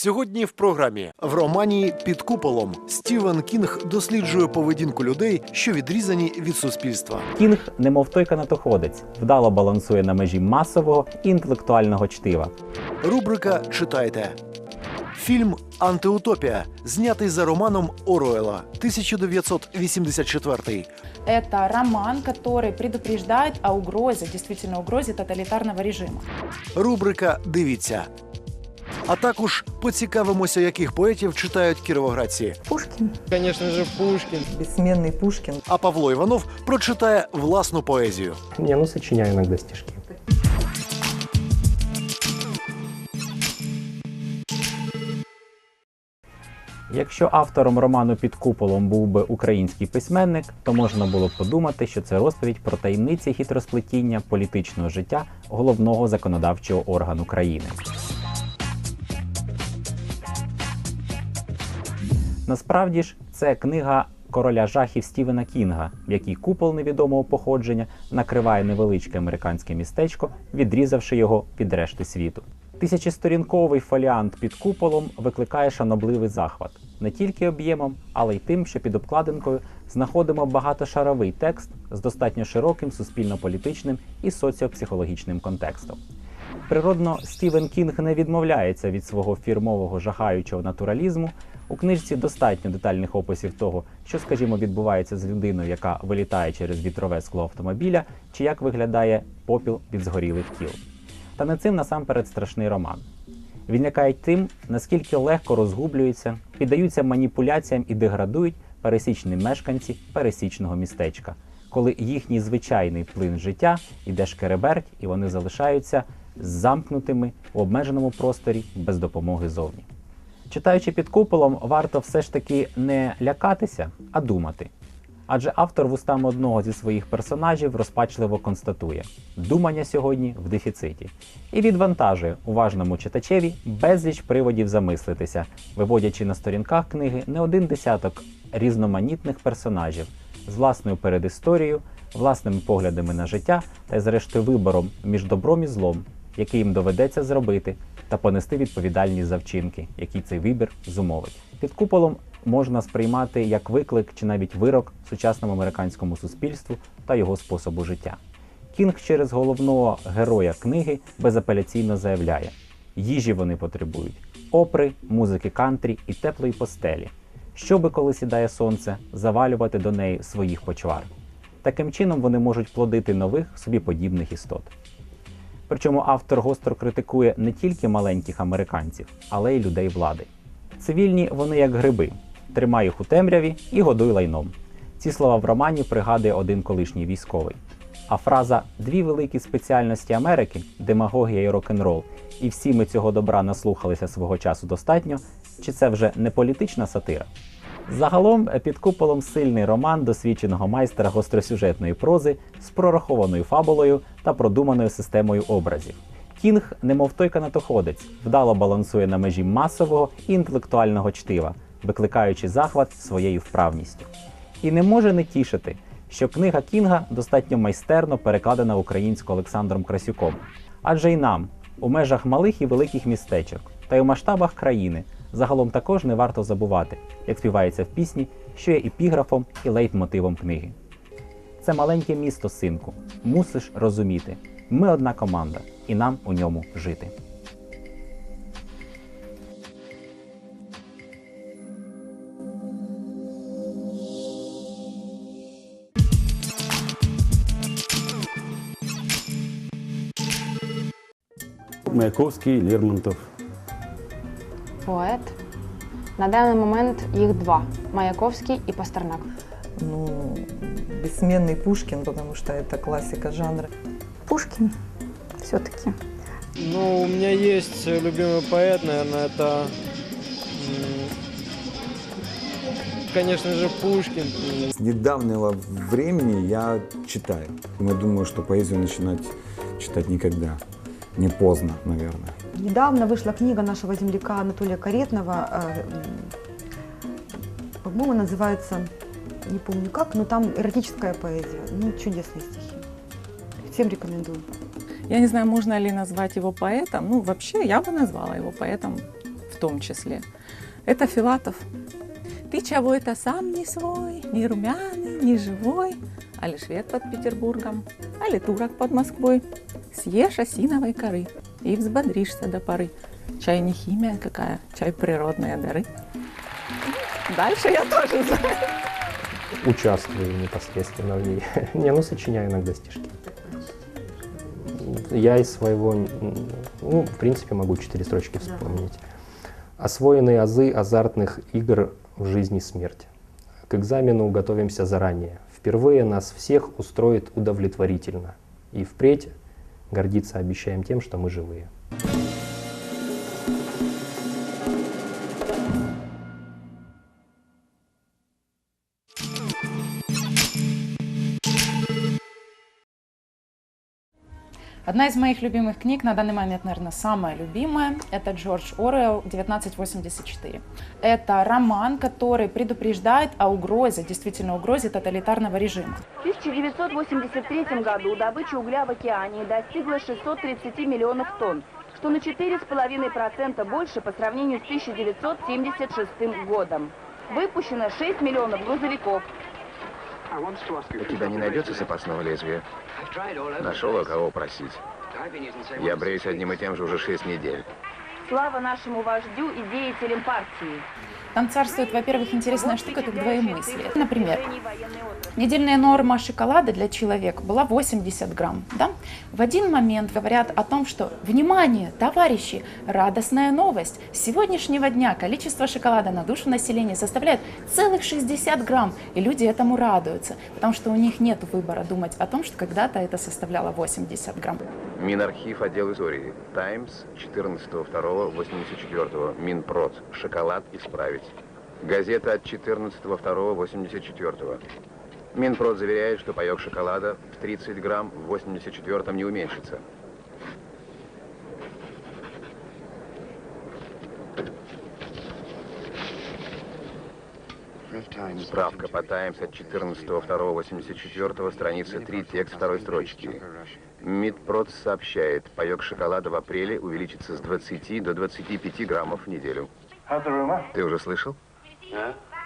Сьогодні в програмі в романі Під куполом Стівен Кінг досліджує поведінку людей, що відрізані від суспільства. Кінг, немов той канатоходець, вдало балансує на межі масового і інтелектуального чтива. Рубрика Читайте. Фільм Антиутопія, знятий за романом Оруела 1984. Это роман, который предупреждает о угрозе, действительно угрозе тоталитарного режима. Рубрика Дивіться. А також поцікавимося, яких поетів читають кіровоградці. Пушкин. Конечно же, Пушкин. Бессменный Пушкин. А Павло Іванов прочитає власну поезію. Не, ну сочиняю иногда стишки. Якщо автором роману під куполом був би український письменник, то можна було б подумати, що це розповідь про таємниці хитросплетіння політичного життя головного законодавчого органу країни. Насправді ж, це книга короля жахів Стівена Кінга, в якій купол невідомого походження накриває невеличке американське містечко, відрізавши його від решти світу. Тисячесторінковий фоліант під куполом викликає шанобливий захват не тільки об'ємом, але й тим, що під обкладинкою знаходимо багатошаровий текст з достатньо широким суспільно-політичним і соціопсихологічним контекстом. Природно, Стівен Кінг не відмовляється від свого фірмового жахаючого натуралізму. У книжці достатньо детальних описів того, що, скажімо, відбувається з людиною, яка вилітає через вітрове скло автомобіля, чи як виглядає попіл від згорілих тіл. Та не цим насамперед страшний роман. Він лякає тим, наскільки легко розгублюються, піддаються маніпуляціям і деградують пересічні мешканці пересічного містечка, коли їхній звичайний плин життя іде шкереберть, і вони залишаються замкнутими у обмеженому просторі без допомоги зовні. Читаючи під куполом, варто все ж таки не лякатися, а думати. Адже автор вустами одного зі своїх персонажів розпачливо констатує: думання сьогодні в дефіциті, і відвантажує уважному читачеві безліч приводів замислитися, виводячи на сторінках книги не один десяток різноманітних персонажів з власною передісторією, власними поглядами на життя та, зрештою, вибором між добром і злом, який їм доведеться зробити, та понести відповідальність за вчинки, які цей вибір зумовить. Під куполом можна сприймати як виклик чи навіть вирок сучасному американському суспільству та його способу життя. Кінг через головного героя книги безапеляційно заявляє: їжі вони потребують, опри, музики кантрі і теплої постелі, щоби, коли сідає сонце, завалювати до неї своїх почвар. Таким чином вони можуть плодити нових собі подібних істот. Причому автор гостро критикує не тільки маленьких американців, але й людей влади. Цивільні вони як гриби, тримай їх у темряві і годуй лайном. Ці слова в романі пригадує один колишній військовий. А фраза Дві великі спеціальності Америки демагогія і рок-н-рол, і всі ми цього добра наслухалися свого часу достатньо, чи це вже не політична сатира? Загалом під куполом сильний роман досвідченого майстра гостросюжетної прози з прорахованою фабулою та продуманою системою образів. Кінг, немов той канатоходець, вдало балансує на межі масового і інтелектуального чтива, викликаючи захват своєю вправністю. І не може не тішити, що книга Кінга достатньо майстерно перекладена українською Олександром Красюком. Адже й нам, у межах малих і великих містечок, та й у масштабах країни, загалом також не варто забувати, як співається в пісні, що є епіграфом і лейтмотивом книги. Це маленьке місто, синку. Мусиш розуміти. Ми одна команда, і нам у ньому жити. Маяковський, Лермонтов. Поет. На даний момент їх два: Маяковський і Пастернак. Ну, бессменный Пушкин, потому что это классика жанра. Пушкин все-таки. Ну, у меня есть любимый поэт, наверное, это, конечно же, Пушкин. С недавнего времени я читаю. Я думаю, что поэзию начинать читать никогда. Не поздно, наверное. Недавно вышла книга нашего земляка Анатолия Каретного. э, По-моему, называется, не помню как, но там эротическая поэзия. Ну, чудесные стихи. Всем рекомендую. Я не знаю, можно ли назвать его поэтом. Ну, вообще, я бы назвала его поэтом том числе. Это Филатов. Ты чего это сам не свой, не румяный, не живой, али швед под Петербургом, али турок под Москвой. Съешь осиновой коры и взбодришься до поры. Чай не химия какая, чай природные дары. Дальше я тоже знаю. Участвую непосредственно в ней. Не, ну сочиняю иногда стишки. Я из своего, ну, в принципе, могу четыре строчки вспомнить. Освоенные азы азартных игр в жизни смерть. К экзамену готовимся заранее. Впервые нас всех устроит удовлетворительно. И впредь гордиться обещаем тем, что мы живые. Одна из моих любимых книг, на данный момент, наверное, самая любимая, это Джордж Оруэлл «1984». Это роман, который предупреждает о угрозе, действительно угрозе тоталитарного режима. В 1983 году добыча угля в океане достигла 630 миллионов тонн, что на 4,5% больше по сравнению с 1976 годом. Выпущено 6 миллионов грузовиков. У тебя не найдется запасного лезвия? Нашел, у кого просить. Я бреюсь одним и тем же уже шесть недель. Слава нашему вождю и деятелям партии. Там царствует, во-первых, интересная штука, как двоемыслие. Например, недельная норма шоколада для человека была 80 грамм. Да? В один момент говорят о том, что, внимание, товарищи, радостная новость. С сегодняшнего дня количество шоколада на душу населения составляет целых 60 грамм. И люди этому радуются, потому что у них нет выбора думать о том, что когда-то это составляло 80 грамм. Минархив отдел истории. Таймс 14.02.84. Минпрод. Шоколад исправить. Газета от 14.02.84. Минпрод заверяет, что паек шоколада в 30 грамм в 84-м не уменьшится. Справка по Таймс от 14.02.84, страница 3, текст второй строчки. Мидпрод сообщает, паек шоколада в апреле увеличится с 20 до 25 граммов в неделю. Ты уже слышал?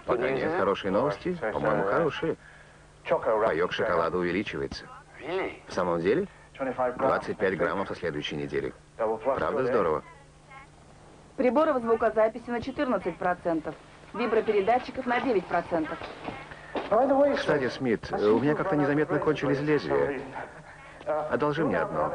Пока нет. Хорошие новости? По-моему, хорошие. Паек шоколада увеличивается. В самом деле? 25 граммов со следующей недели. Правда здорово? Приборов звукозаписи на 14%. Вибропередатчиков на 9%. Кстати, Смит, у меня как-то незаметно кончились лезвия. Одолжи мне одно.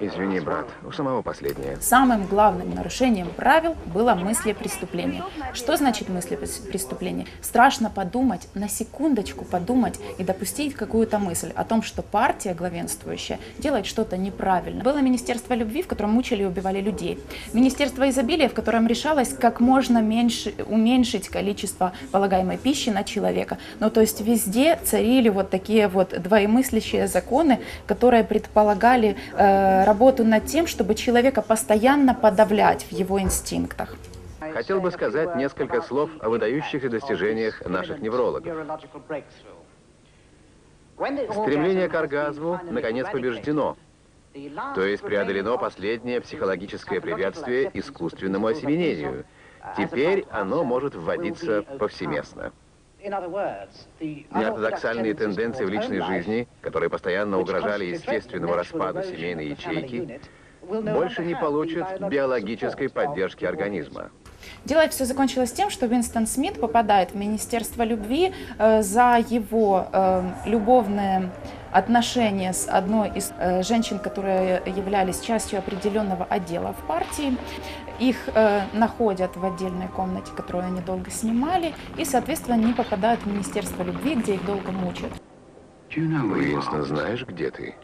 Извини, брат, у самого последнее. Самым главным нарушением правил было мыслепреступление. Что значит мыслепреступление? Страшно подумать, на секундочку подумать и допустить какую-то мысль о том, что партия главенствующая делает что-то неправильно. Было Министерство любви, в котором мучили и убивали людей. Министерство изобилия, в котором решалось как можно меньше, уменьшить количество полагаемой пищи на человека. Ну, то есть везде царили вот такие вот двоемыслящие законы, которые предполагали э, работу над тем, чтобы человека постоянно подавлять в его инстинктах. Хотел бы сказать несколько слов о выдающихся достижениях наших неврологов. Стремление к оргазму, наконец, побеждено. То есть преодолено последнее психологическое препятствие искусственному осеменению. Теперь оно может вводиться повсеместно. Неортодоксальные тенденции в личной жизни, которые постоянно угрожали естественному распаду семейной ячейки, больше не получат биологической поддержки организма. Дело все закончилось тем, что Винстон Смит попадает в Министерство любви э, за его э, любовное отношения с одной из э, женщин, которые являлись частью определенного отдела в партии. Их э, находят в отдельной комнате, которую они долго снимали, и, соответственно, не попадают в Министерство любви, где их долго мучают. Уинстон, знаешь, где ты?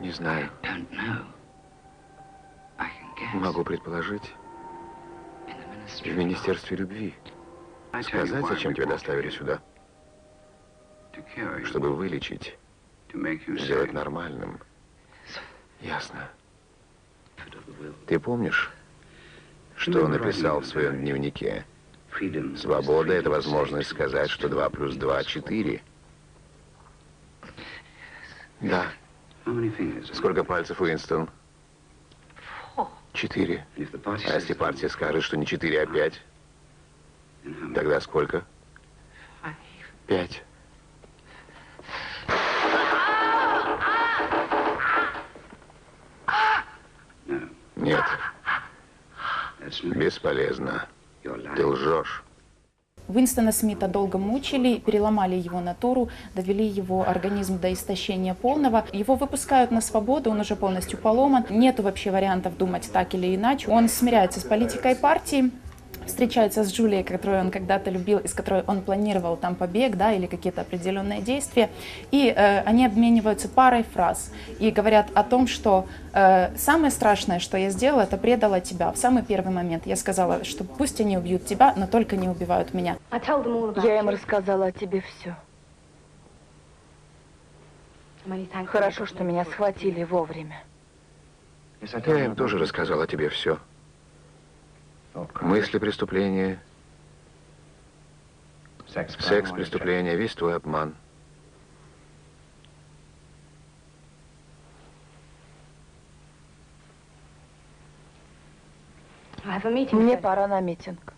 Не знаю. Могу предположить. В Министерстве любви. Сказать, зачем тебя доставили сюда? Чтобы вылечить. Сделать нормальным. Ясно. Ты помнишь, что он написал в своем дневнике? Свобода — это возможность сказать, что 2 плюс 2 — 4. Да. Сколько пальцев, Уинстон? Четыре. А если партия скажет, что не четыре, а пять? Тогда сколько? Пять. Бесполезно. Ты лжешь. Уинстона Смита долго мучили, переломали его натуру, довели его организм до истощения полного. Его выпускают на свободу, он уже полностью поломан. Нету вообще вариантов думать так или иначе. Он смиряется с политикой партии, встречается с Джулией, которую он когда-то любил, и с которой он планировал там побег, да, или какие-то определенные действия, и э, они обмениваются парой фраз и говорят о том, что э, самое страшное, что я сделала, это предала тебя. В самый первый момент я сказала, что пусть они убьют тебя, но только не убивают меня. Я им рассказала о тебе все. Хорошо, что меня схватили вовремя. Я им тоже рассказал о тебе все. Мысли преступления, секс преступления, весь твой обман. Мне пора на митинг.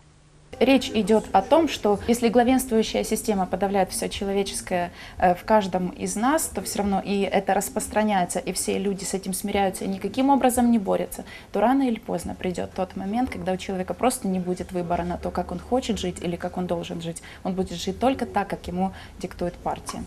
Речь идет о том, что если главенствующая система подавляет все человеческое э, в каждом из нас, то все равно и это распространяется, и все люди с этим смиряются и никаким образом не борются, то рано или поздно придет тот момент, когда у человека просто не будет выбора на то, как он хочет жить или как он должен жить. Он будет жить только так, как ему диктует партия.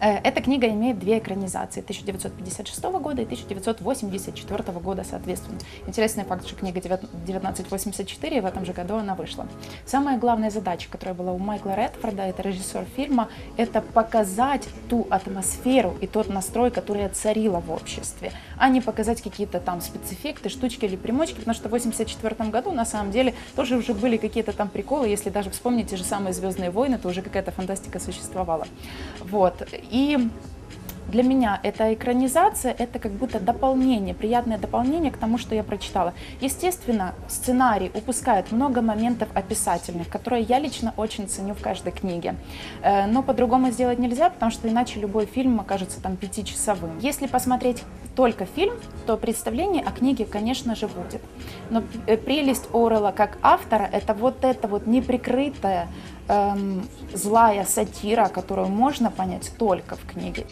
Э, Эта книга имеет две экранизации 1956 года и 1984 года, соответственно. Интересный факт, что книга 1984, и в этом же году она вышла. Самая главная задача, которая была у Майкла Редфорда, это режиссер фильма, это показать ту атмосферу и тот настрой, которая царила в обществе, а не показать какие-то там спецэффекты, штучки или примочки, потому что в 1984 году на самом деле тоже уже были какие-то там приколы, если даже вспомнить те же самые «Звездные войны», то уже какая-то фантастика существовала. Вот. И для меня эта экранизация — это как будто дополнение, приятное дополнение к тому, что я прочитала. Естественно, сценарий упускает много моментов описательных, которые я лично очень ценю в каждой книге. Э, Но по-другому сделать нельзя, потому что иначе любой фильм окажется там пятичасовым. Если посмотреть только фильм, то представление о книге, конечно же, будет. Но э, прелесть Орела как автора — это вот это вот неприкрытая эм, злая сатира, которую можно понять только в книге.